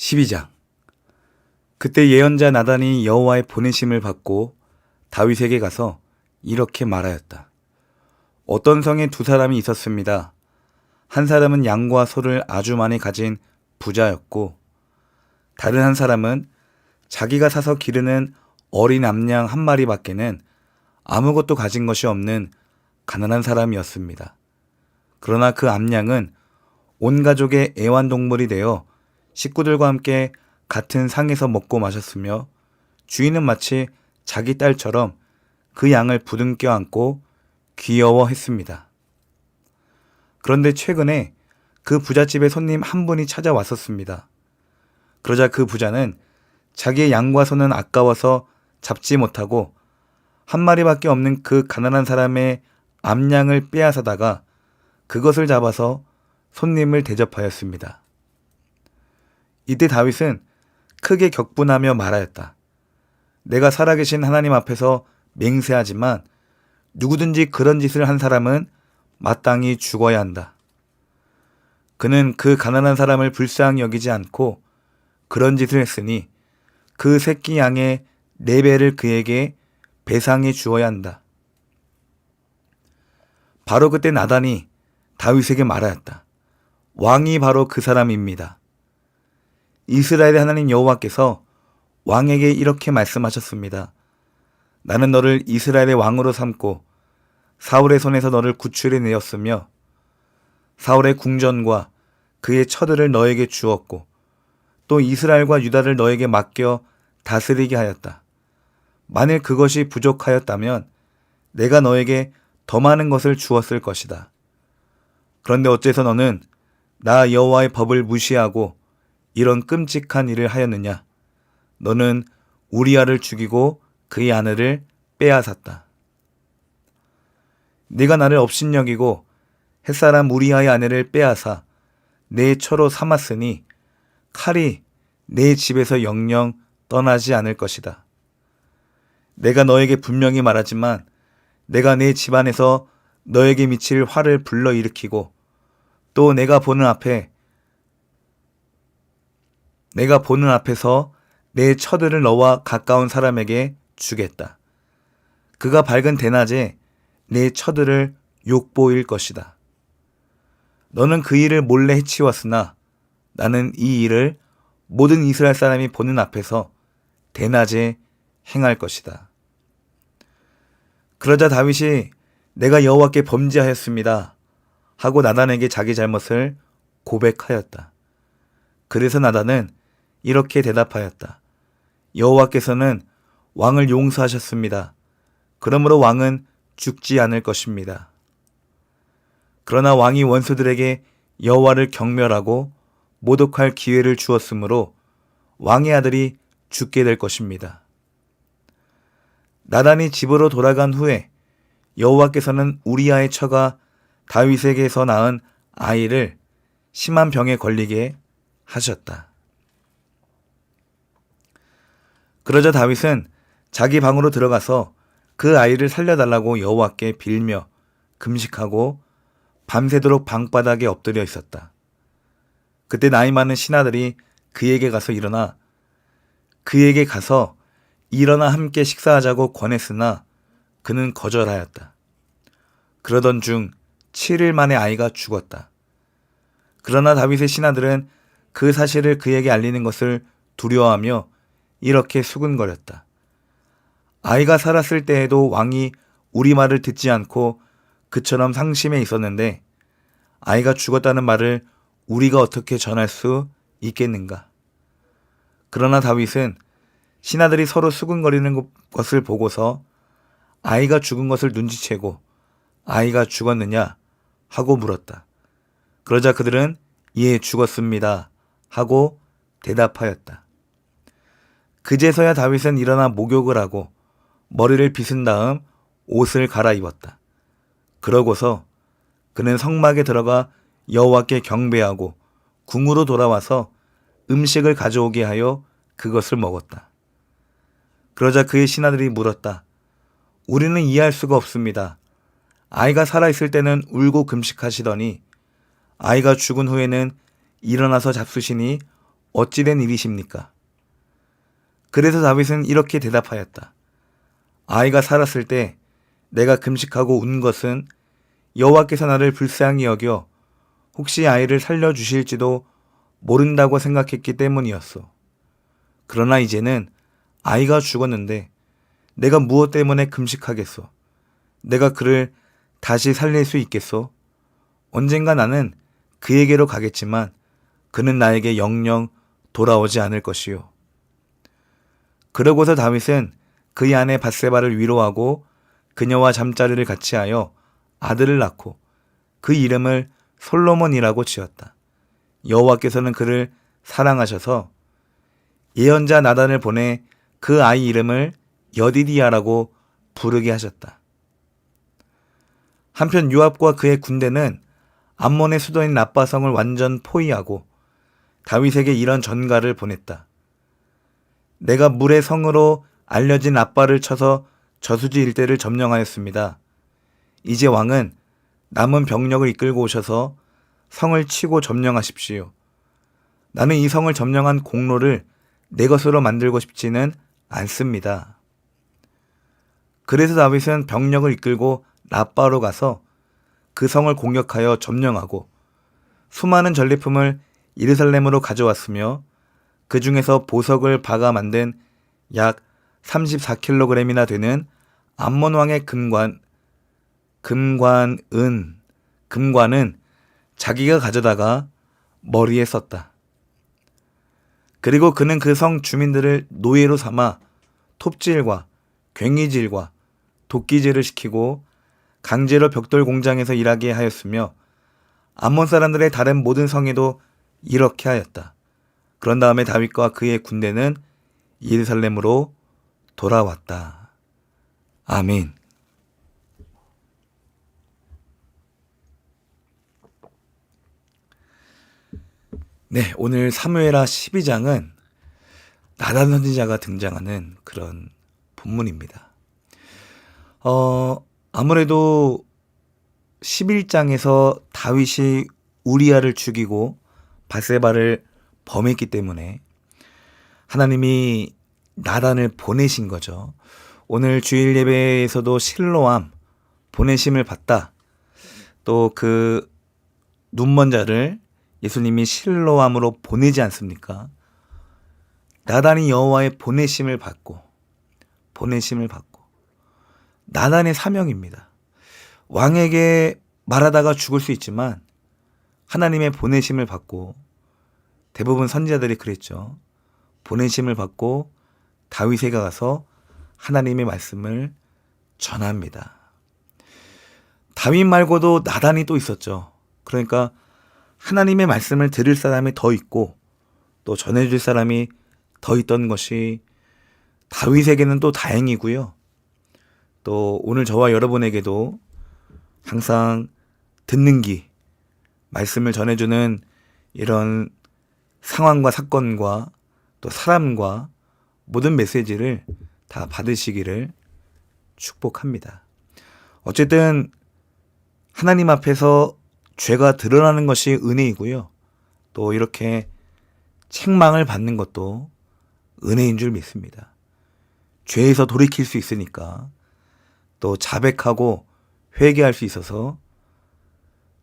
12장 그때 예언자 나단이 여호와의 보내심을 받고 다윗에게 가서 이렇게 말하였다. 어떤 성에 두 사람이 있었습니다. 한 사람은 양과 소를 아주 많이 가진 부자였고 다른 한 사람은 자기가 사서 기르는 어린 암양 한 마리밖에는 아무것도 가진 것이 없는 가난한 사람이었습니다. 그러나 그 암양은 온 가족의 애완동물이 되어 식구들과 함께 같은 상에서 먹고 마셨으며 주인은 마치 자기 딸처럼 그 양을 부둥켜 안고 귀여워했습니다. 그런데 최근에 그 부잣집에 손님 한 분이 찾아왔었습니다. 그러자 그 부자는 자기의 양과 소는 아까워서 잡지 못하고 한 마리밖에 없는 그 가난한 사람의 암양을 빼앗아다가 그것을 잡아서 손님을 대접하였습니다. 이때 다윗은 크게 격분하며 말하였다. 내가 살아계신 하나님 앞에서 맹세하지만 누구든지 그런 짓을 한 사람은 마땅히 죽어야 한다. 그는 그 가난한 사람을 불쌍히 여기지 않고 그런 짓을 했으니 그 새끼 양의 네 배를 그에게 배상해 주어야 한다. 바로 그때 나단이 다윗에게 말하였다. 왕이 바로 그 사람입니다. 이스라엘의 하나님 여호와께서 왕에게 이렇게 말씀하셨습니다. 나는 너를 이스라엘의 왕으로 삼고 사울의 손에서 너를 구출해 내었으며 사울의 궁전과 그의 처들을 너에게 주었고 또 이스라엘과 유다를 너에게 맡겨 다스리게 하였다. 만일 그것이 부족하였다면 내가 너에게 더 많은 것을 주었을 것이다. 그런데 어째서 너는 나 여호와의 법을 무시하고 이런 끔찍한 일을 하였느냐? 너는 우리아를 죽이고 그의 아내를 빼앗았다. 네가 나를 업신여기고 햇사람 우리아의 아내를 빼앗아 내 처로 삼았으니 칼이 내 집에서 영영 떠나지 않을 것이다. 내가 너에게 분명히 말하지만 내가 내 집안에서 너에게 미칠 화를 불러일으키고 또 내가 보는 앞에 내가 보는 앞에서 내 처들을 너와 가까운 사람에게 주겠다. 그가 밝은 대낮에 내 처들을 욕보일 것이다. 너는 그 일을 몰래 해치웠으나 나는 이 일을 모든 이스라엘 사람이 보는 앞에서 대낮에 행할 것이다. 그러자 다윗이 내가 여호와께 범죄하였습니다. 하고 나단에게 자기 잘못을 고백하였다. 그래서 나단은 이렇게 대답하였다. 여호와께서는 왕을 용서하셨습니다. 그러므로 왕은 죽지 않을 것입니다. 그러나 왕이 원수들에게 여호와를 경멸하고 모독할 기회를 주었으므로 왕의 아들이 죽게 될 것입니다. 나단이 집으로 돌아간 후에 여호와께서는 우리아의 처가 다윗에게서 낳은 아이를 심한 병에 걸리게 하셨다. 그러자 다윗은 자기 방으로 들어가서 그 아이를 살려달라고 여호와께 빌며 금식하고 밤새도록 방바닥에 엎드려 있었다. 그때 나이 많은 신하들이 그에게 가서 일어나 그에게 가서 일어나 함께 식사하자고 권했으나 그는 거절하였다. 그러던 중 7일 만에 아이가 죽었다. 그러나 다윗의 신하들은 그 사실을 그에게 알리는 것을 두려워하며 이렇게 수근거렸다. 아이가 살았을 때에도 왕이 우리 말을 듣지 않고 그처럼 상심해 있었는데 아이가 죽었다는 말을 우리가 어떻게 전할 수 있겠는가? 그러나 다윗은 신하들이 서로 수근거리는 것을 보고서 아이가 죽은 것을 눈치채고 아이가 죽었느냐 하고 물었다. 그러자 그들은 예, 죽었습니다. 하고 대답하였다. 그제서야 다윗은 일어나 목욕을 하고 머리를 빗은 다음 옷을 갈아입었다. 그러고서 그는 성막에 들어가 여호와께 경배하고 궁으로 돌아와서 음식을 가져오게 하여 그것을 먹었다. 그러자 그의 신하들이 물었다. 우리는 이해할 수가 없습니다. 아이가 살아있을 때는 울고 금식하시더니 아이가 죽은 후에는 일어나서 잡수시니 어찌 된 일이십니까? 그래서 다윗은 이렇게 대답하였다. 아이가 살았을 때 내가 금식하고 운 것은 여호와께서 나를 불쌍히 여겨 혹시 아이를 살려 주실지도 모른다고 생각했기 때문이었어. 그러나 이제는 아이가 죽었는데 내가 무엇 때문에 금식하겠소? 내가 그를 다시 살릴 수 있겠소? 언젠가 나는 그에게로 가겠지만 그는 나에게 영영 돌아오지 않을 것이요. 그러고서 다윗은 그의 아내 바세바를 위로하고 그녀와 잠자리를 같이 하여 아들을 낳고 그 이름을 솔로몬이라고 지었다. 여호와께서는 그를 사랑하셔서 예언자 나단을 보내 그 아이 이름을 여디디아라고 부르게 하셨다. 한편 요압과 그의 군대는 암몬의 수도인 라빠성을 완전 포위하고 다윗에게 이런 전가를 보냈다. 내가 물의 성으로 알려진 라빠를 쳐서 저수지 일대를 점령하였습니다. 이제 왕은 남은 병력을 이끌고 오셔서 성을 치고 점령하십시오. 나는 이 성을 점령한 공로를 내 것으로 만들고 싶지는 않습니다. 그래서 다윗은 병력을 이끌고 라빠로 가서 그 성을 공격하여 점령하고 수많은 전리품을 예루살렘으로 가져왔으며 그 중에서 보석을 박아 만든 약 34kg이나 되는 암몬 왕의 금관 금관은 금관은 자기가 가져다가 머리에 썼다. 그리고 그는 그 성 주민들을 노예로 삼아 톱질과 괭이질과 도끼질을 시키고 강제로 벽돌 공장에서 일하게 하였으며 암몬 사람들의 다른 모든 성에도 이렇게 하였다. 그런 다음에 다윗과 그의 군대는 예루살렘으로 돌아왔다. 아멘. 네, 오늘 사무엘하 12장은 나단 선지자가 등장하는 그런 본문입니다. 어, 아무래도 11장에서 다윗이 우리아를 죽이고 바세바를 범했기 때문에 하나님이 나단을 보내신 거죠. 오늘 주일 예배에서도 실로암 보내심을 받다. 또 그 눈먼 자를 예수님이 실로암으로 보내지 않습니까? 나단이 여호와의 보내심을 받고 보내심을 받고 나단의 사명입니다. 왕에게 말하다가 죽을 수 있지만 하나님의 보내심을 받고 대부분 선지자들이 그랬죠. 보내심을 받고 다윗에게 가서 하나님의 말씀을 전합니다. 다윗 말고도 나단이 또 있었죠. 그러니까 하나님의 말씀을 들을 사람이 더 있고 또 전해줄 사람이 더 있던 것이 다윗에게는 또 다행이고요. 또 오늘 저와 여러분에게도 항상 듣는 귀, 말씀을 전해주는 이런 상황과 사건과 또 사람과 모든 메시지를 다 받으시기를 축복합니다. 어쨌든 하나님 앞에서 죄가 드러나는 것이 은혜이고요. 또 이렇게 책망을 받는 것도 은혜인 줄 믿습니다. 죄에서 돌이킬 수 있으니까 또 자백하고 회개할 수 있어서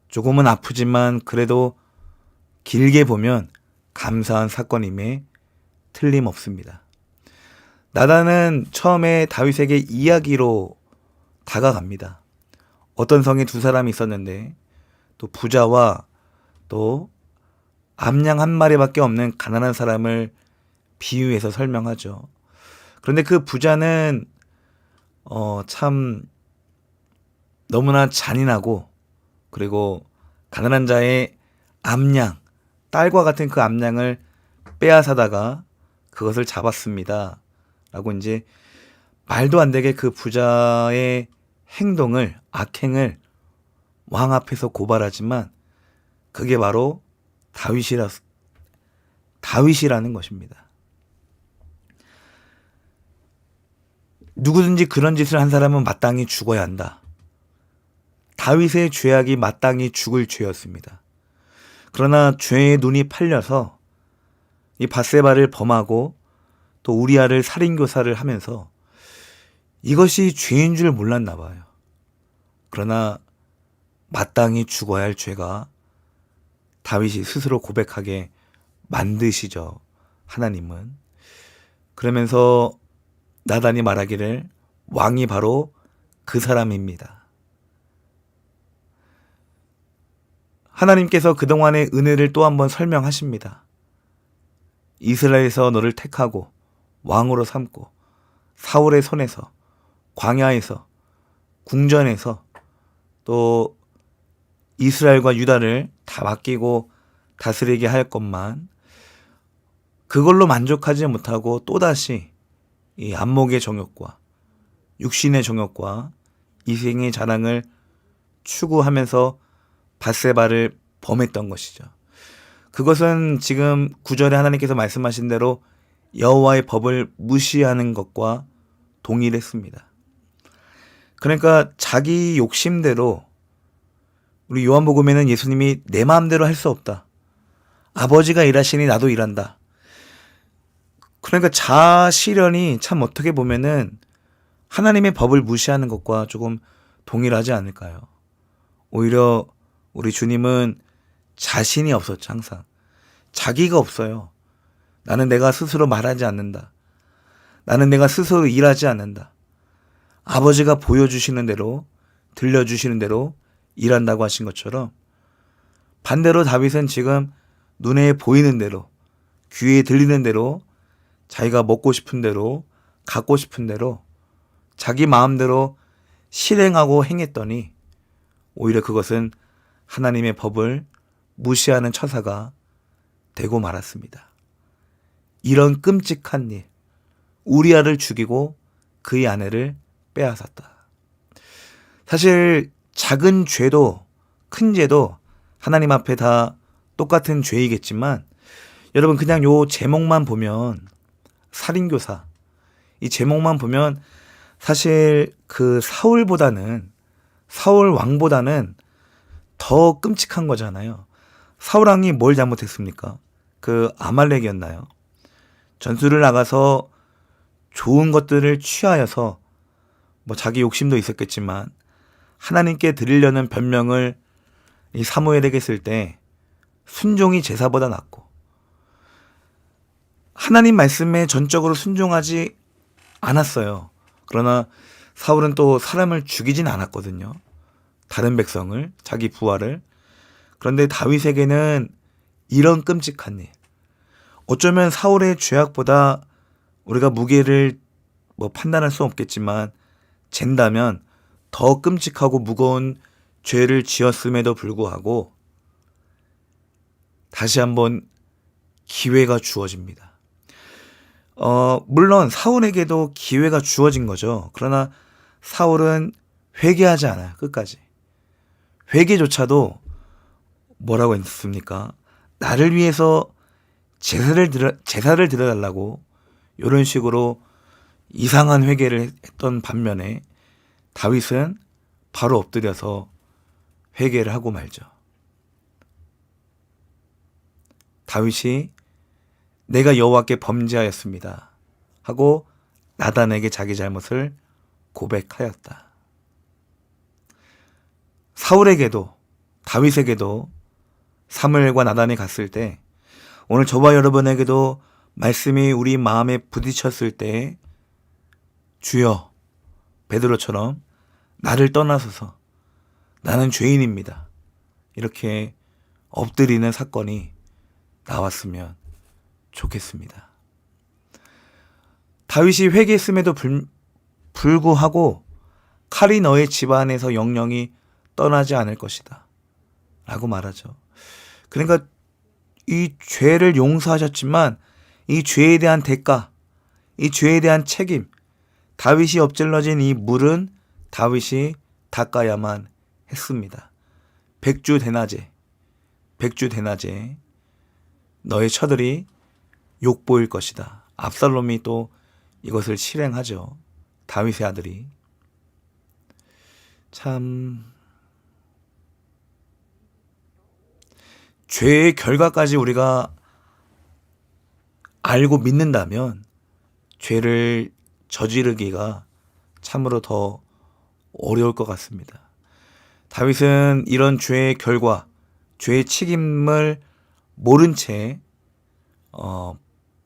조금은 아프지만 그래도 길게 보면 감사한 사건임에 틀림없습니다. 나단은 처음에 다윗에게 이야기로 다가갑니다. 어떤 성에 두 사람이 있었는데 또 부자와 또 암양 한 마리밖에 없는 가난한 사람을 비유해서 설명하죠. 그런데 그 부자는 어, 참 너무나 잔인하고 그리고 가난한 자의 암양, 딸과 같은 그 암양을 빼앗아다가 그것을 잡았습니다. 라고 이제 말도 안 되게 그 부자의 행동을, 악행을 왕 앞에서 고발하지만 그게 바로 다윗이라 다윗이라는 것입니다. 누구든지 그런 짓을 한 사람은 마땅히 죽어야 한다. 다윗의 죄악이 마땅히 죽을 죄였습니다. 그러나 죄의 눈이 팔려서 이 바세바를 범하고 또 우리아를 살인 교사를 하면서 이것이 죄인 줄 몰랐나 봐요. 그러나 마땅히 죽어야 할 죄가 다윗이 스스로 고백하게 만드시죠. 하나님은. 그러면서 나단이 말하기를 왕이 바로 그 사람입니다. 하나님께서 그동안의 은혜를 또 한번 설명하십니다. 이스라엘에서 너를 택하고 왕으로 삼고 사울의 손에서 광야에서 궁전에서 또 이스라엘과 유다를 다 맡기고 다스리게 할 것만 그걸로 만족하지 못하고 또다시 이 안목의 정욕과 육신의 정욕과 이생의 자랑을 추구하면서 바세바를 범했던 것이죠. 그것은 지금 구절에 하나님께서 말씀하신 대로 여호와의 법을 무시하는 것과 동일했습니다. 그러니까 자기 욕심대로 우리 요한복음에는 예수님이 내 마음대로 할 수 없다. 아버지가 일하시니 나도 일한다. 그러니까 자실현이 참 어떻게 보면은 하나님의 법을 무시하는 것과 조금 동일하지 않을까요? 오히려 우리 주님은 자신이 없었죠, 항상. 자기가 없어요. 나는 내가 스스로 말하지 않는다. 나는 내가 스스로 일하지 않는다. 아버지가 보여주시는 대로, 들려주시는 대로 일한다고 하신 것처럼 반대로 다윗은 지금 눈에 보이는 대로, 귀에 들리는 대로, 자기가 먹고 싶은 대로, 갖고 싶은 대로, 자기 마음대로 실행하고 행했더니 오히려 그것은 하나님의 법을 무시하는 처사가 되고 말았습니다. 이런 끔찍한 일, 우리아를 죽이고 그의 아내를 빼앗았다. 사실 작은 죄도 큰 죄도 하나님 앞에 다 똑같은 죄이겠지만 여러분 그냥 요 제목만 보면 살인교사 이 제목만 보면 사실 그 사울보다는 사울 왕보다는 더 끔찍한 거잖아요. 사울 왕이 뭘 잘못했습니까? 그 아말렉이었나요? 전술을 나가서 좋은 것들을 취하여서 뭐 자기 욕심도 있었겠지만 하나님께 드리려는 변명을 이 사무엘에게 쓸 때 순종이 제사보다 낫고 하나님 말씀에 전적으로 순종하지 않았어요. 그러나 사울은 또 사람을 죽이진 않았거든요. 다른 백성을 자기 부하를 그런데 다윗에게는 이런 끔찍한 일. 어쩌면 사울의 죄악보다 우리가 무게를 뭐 판단할 수 없겠지만 잰다면 더 끔찍하고 무거운 죄를 지었음에도 불구하고 다시 한번 기회가 주어집니다. 어, 물론 사울에게도 기회가 주어진 거죠. 그러나 사울은 회개하지 않아요. 끝까지. 회개조차도 뭐라고 했습니까? 나를 위해서 제사를 드려, 제사를 드려달라고 이런 식으로 이상한 회개를 했던 반면에 다윗은 바로 엎드려서 회개를 하고 말죠. 다윗이 내가 여호와께 범죄하였습니다. 하고 나단에게 자기 잘못을 고백하였다. 사울에게도 다윗에게도 사무엘과 나단이 갔을 때 오늘 저와 여러분에게도 말씀이 우리 마음에 부딪혔을 때 주여 베드로처럼 나를 떠나서서 나는 죄인입니다. 이렇게 엎드리는 사건이 나왔으면 좋겠습니다. 다윗이 회개했음에도 불, 불구하고 칼이 너의 집안에서 영영이 떠나지 않을 것이다. 라고 말하죠. 그러니까 이 죄를 용서하셨지만 이 죄에 대한 대가, 이 죄에 대한 책임, 다윗이 엎질러진 이 물은 다윗이 닦아야만 했습니다. 백주 대낮에, 백주 대낮에 너의 처들이 욕보일 것이다. 압살롬이 또 이것을 실행하죠. 다윗의 아들이. 참 죄의 결과까지 우리가 알고 믿는다면 죄를 저지르기가 참으로 더 어려울 것 같습니다. 다윗은 이런 죄의 결과, 죄의 책임을 모른 채 어,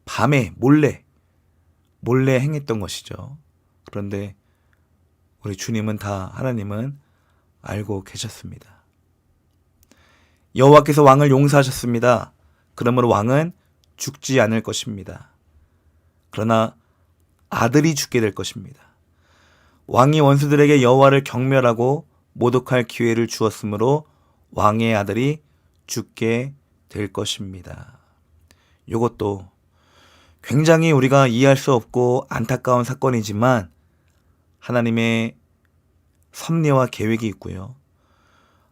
밤에 몰래 몰래 행했던 것이죠. 그런데 우리 주님은 다 하나님은 알고 계셨습니다. 여호와께서 왕을 용서하셨습니다. 그러므로 왕은 죽지 않을 것입니다. 그러나 아들이 죽게 될 것입니다. 왕이 원수들에게 여호와를 경멸하고 모독할 기회를 주었으므로 왕의 아들이 죽게 될 것입니다. 이것도 굉장히 우리가 이해할 수 없고 안타까운 사건이지만 하나님의 섭리와 계획이 있고요.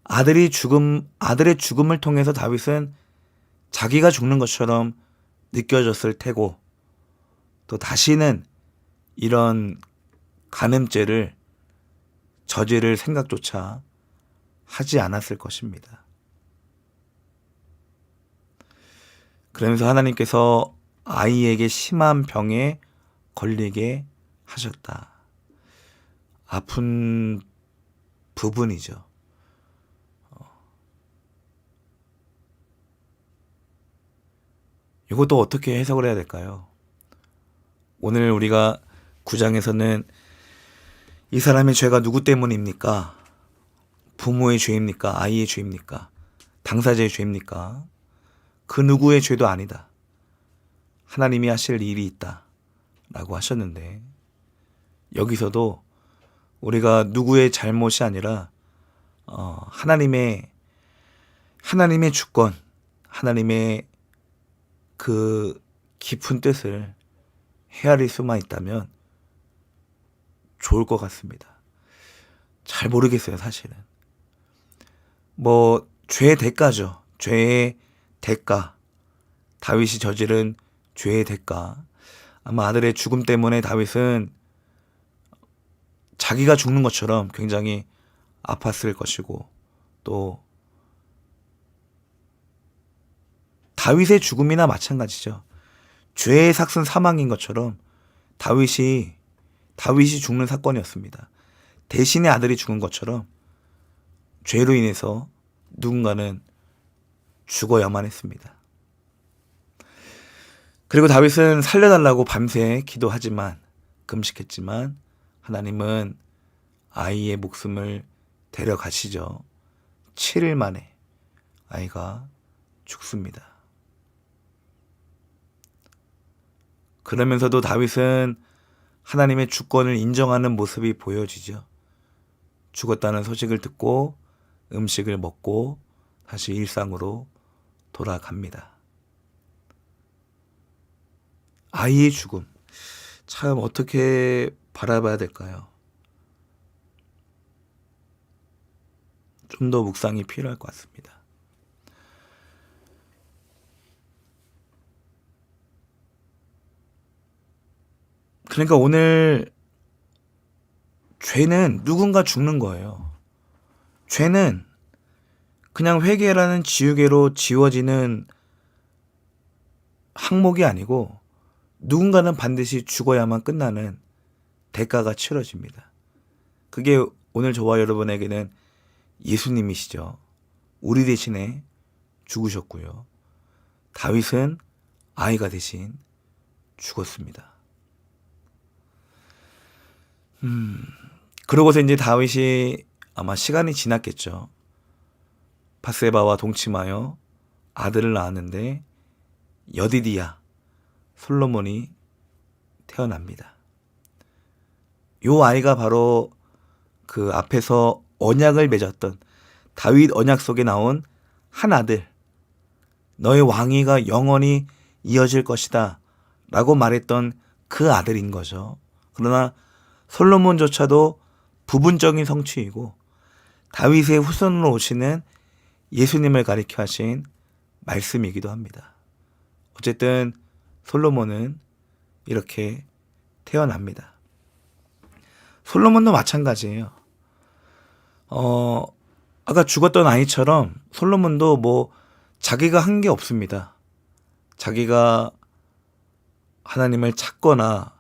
아들이 죽음, 아들의 죽음을 통해서 다윗은 자기가 죽는 것처럼 느껴졌을 테고 또 다시는 이런 간음죄를 저지를 생각조차 하지 않았을 것입니다. 그러면서 하나님께서 아이에게 심한 병에 걸리게 하셨다. 아픈 부분이죠. 이것도 어떻게 해석을 해야 될까요? 오늘 우리가 구장에서는 이 사람의 죄가 누구 때문입니까? 부모의 죄입니까? 아이의 죄입니까? 당사자의 죄입니까? 그 누구의 죄도 아니다. 하나님이 하실 일이 있다. 라고 하셨는데, 여기서도 우리가 누구의 잘못이 아니라, 어, 하나님의, 하나님의 주권, 하나님의 그 깊은 뜻을 헤아릴 수만 있다면 좋을 것 같습니다. 잘 모르겠어요, 사실은. 뭐, 죄의 대가죠. 죄의 대가. 다윗이 저지른 죄의 대가. 아마 아들의 죽음 때문에 다윗은 자기가 죽는 것처럼 굉장히 아팠을 것이고, 또, 다윗의 죽음이나 마찬가지죠. 죄의 삭슨 사망인 것처럼 다윗이 다윗이 죽는 사건이었습니다. 대신의 아들이 죽은 것처럼 죄로 인해서 누군가는 죽어야만 했습니다. 그리고 다윗은 살려달라고 밤새 기도하지만 금식했지만 하나님은 아이의 목숨을 데려가시죠. 7일 만에 아이가 죽습니다. 그러면서도 다윗은 하나님의 주권을 인정하는 모습이 보여지죠. 죽었다는 소식을 듣고 음식을 먹고 다시 일상으로 돌아갑니다. 아이의 죽음. 참 어떻게 바라봐야 될까요? 좀 더 묵상이 필요할 것 같습니다. 그러니까 오늘 죄는 누군가 죽는 거예요. 죄는 그냥 회개라는 지우개로 지워지는 항목이 아니고 누군가는 반드시 죽어야만 끝나는 대가가 치러집니다. 그게 오늘 저와 여러분에게는 예수님이시죠. 우리 대신에 죽으셨고요. 다윗은 아이가 대신 죽었습니다. 음, 그러고서 이제 다윗이 아마 시간이 지났겠죠. 바세바와 동침하여 아들을 낳았는데 여디디야 솔로몬이 태어납니다. 요 아이가 바로 그 앞에서 언약을 맺었던 다윗 언약 속에 나온 한 아들 너의 왕위가 영원히 이어질 것이다 라고 말했던 그 아들인 거죠. 그러나 솔로몬조차도 부분적인 성취이고 다윗의 후손으로 오시는 예수님을 가리켜 하신 말씀이기도 합니다. 어쨌든 솔로몬은 이렇게 태어납니다. 솔로몬도 마찬가지예요. 어, 아까 죽었던 아이처럼 솔로몬도 뭐 자기가 한 게 없습니다. 자기가 하나님을 찾거나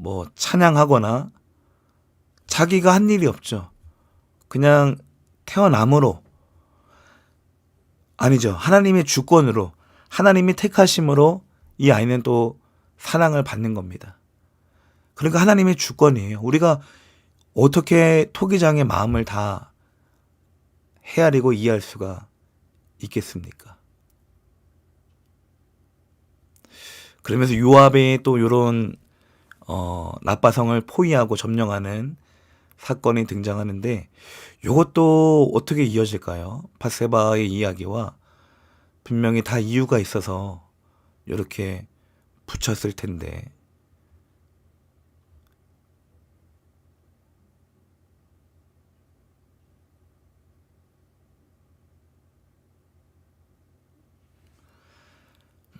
뭐 찬양하거나 자기가 한 일이 없죠. 그냥 태어남으로 아니죠. 하나님의 주권으로 하나님이 택하심으로 이 아이는 또 사랑을 받는 겁니다. 그러니까 하나님의 주권이에요. 우리가 어떻게 토기장의 마음을 다 헤아리고 이해할 수가 있겠습니까? 그러면서 요압의 또 이런 어, 나빠성을 포위하고 점령하는 사건이 등장하는데 이것도 어떻게 이어질까요? 바세바의 이야기와 분명히 다 이유가 있어서 이렇게 붙였을 텐데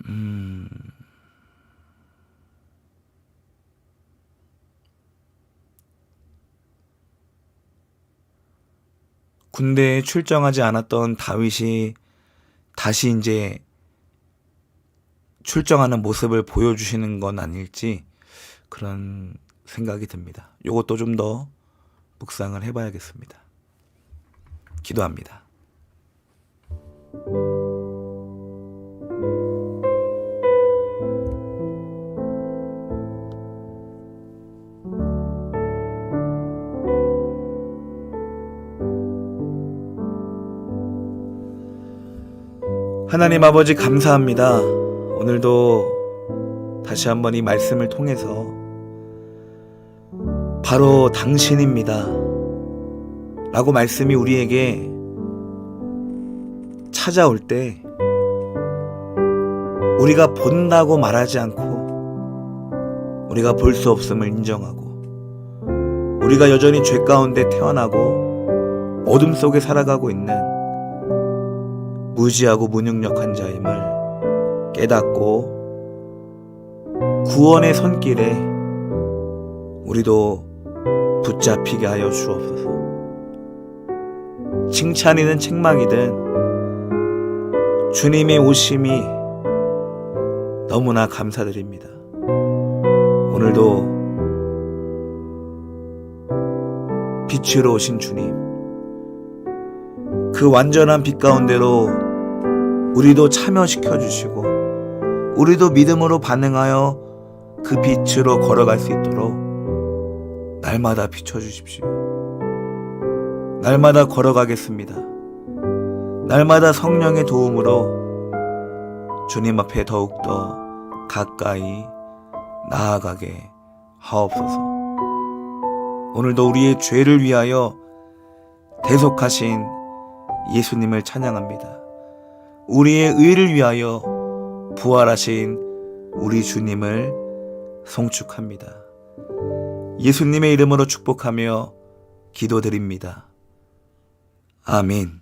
음. 군대에 출정하지 않았던 다윗이 다시 이제 출정하는 모습을 보여주시는 건 아닐지 그런 생각이 듭니다. 요것도 좀 더 묵상을 해봐야겠습니다. 기도합니다. 하나님 아버지 감사합니다. 오늘도 다시 한번 이 말씀을 통해서 바로 당신입니다. 라고 말씀이 우리에게 찾아올 때 우리가 본다고 말하지 않고 우리가 볼 수 없음을 인정하고 우리가 여전히 죄 가운데 태어나고 어둠 속에 살아가고 있는 무지하고 무능력한 자임을 깨닫고 구원의 손길에 우리도 붙잡히게 하여 주옵소서. 칭찬이든 책망이든 주님의 오심이 너무나 감사드립니다. 오늘도 빛으로 오신 주님, 그 완전한 빛 가운데로 우리도 참여시켜 주시고 우리도 믿음으로 반응하여 그 빛으로 걸어갈 수 있도록 날마다 비춰 주십시오. 날마다 걸어가겠습니다. 날마다 성령의 도움으로 주님 앞에 더욱더 가까이 나아가게 하옵소서. 오늘도 우리의 죄를 위하여 대속하신 예수님을 찬양합니다. 우리의 의를 위하여 부활하신 우리 주님을 송축합니다. 예수님의 이름으로 축복하며 기도드립니다. 아멘.